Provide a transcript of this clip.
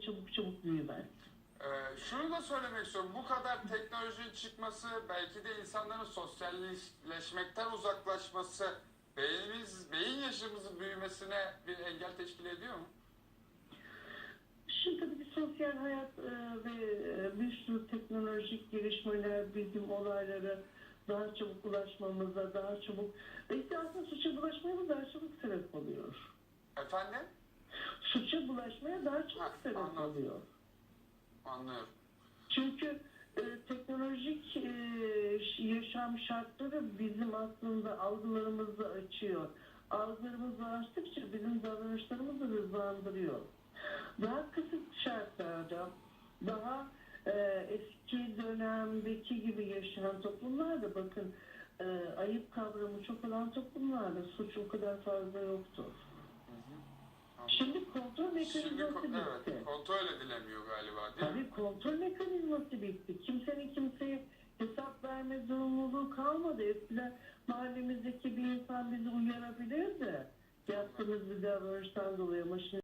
çabuk çabuk büyümez. Ee, şunu da söylemek istiyorum. Bu kadar teknolojinin çıkması belki de insanların sosyalleşmekten uzaklaşması beynimiz, beyin yaşımızın büyümesine bir engel teşkil ediyor mu? Şimdi tabii bir sosyal hayat e, ve e, bir sürü teknolojik gelişmeler, bilim olayları daha çabuk ulaşmamıza, daha çabuk ve işte aslında suça bulaşmaya da daha çabuk sebep oluyor. Efendim? Suça bulaşmaya daha Ha, sebep oluyor. Anlıyorum. Çünkü e, teknolojik e, yaşam şartları bizim aslında algılarımızı açıyor. Algılarımızı açtıkça bizim davranışlarımızı hızlandırıyor. Daha kısıt şartlarda, daha e, eski dönemdeki gibi yaşayan toplumlarda bakın e, ayıp kavramı çok olan toplumlarda suç o kadar fazla yoktur. Anladım. Şimdi kontrol Şimdi mekanizması ko- bitti. evet, kontrol edilemiyor galiba değil mi? Tabii kontrol mekanizması bitti. Kimsenin kimseye hesap verme zorunluluğu kalmadı. Eskiden mahallemizdeki bir insan bizi uyarabilirdi. Yaptığımız bir davranıştan dolayı ama şimdi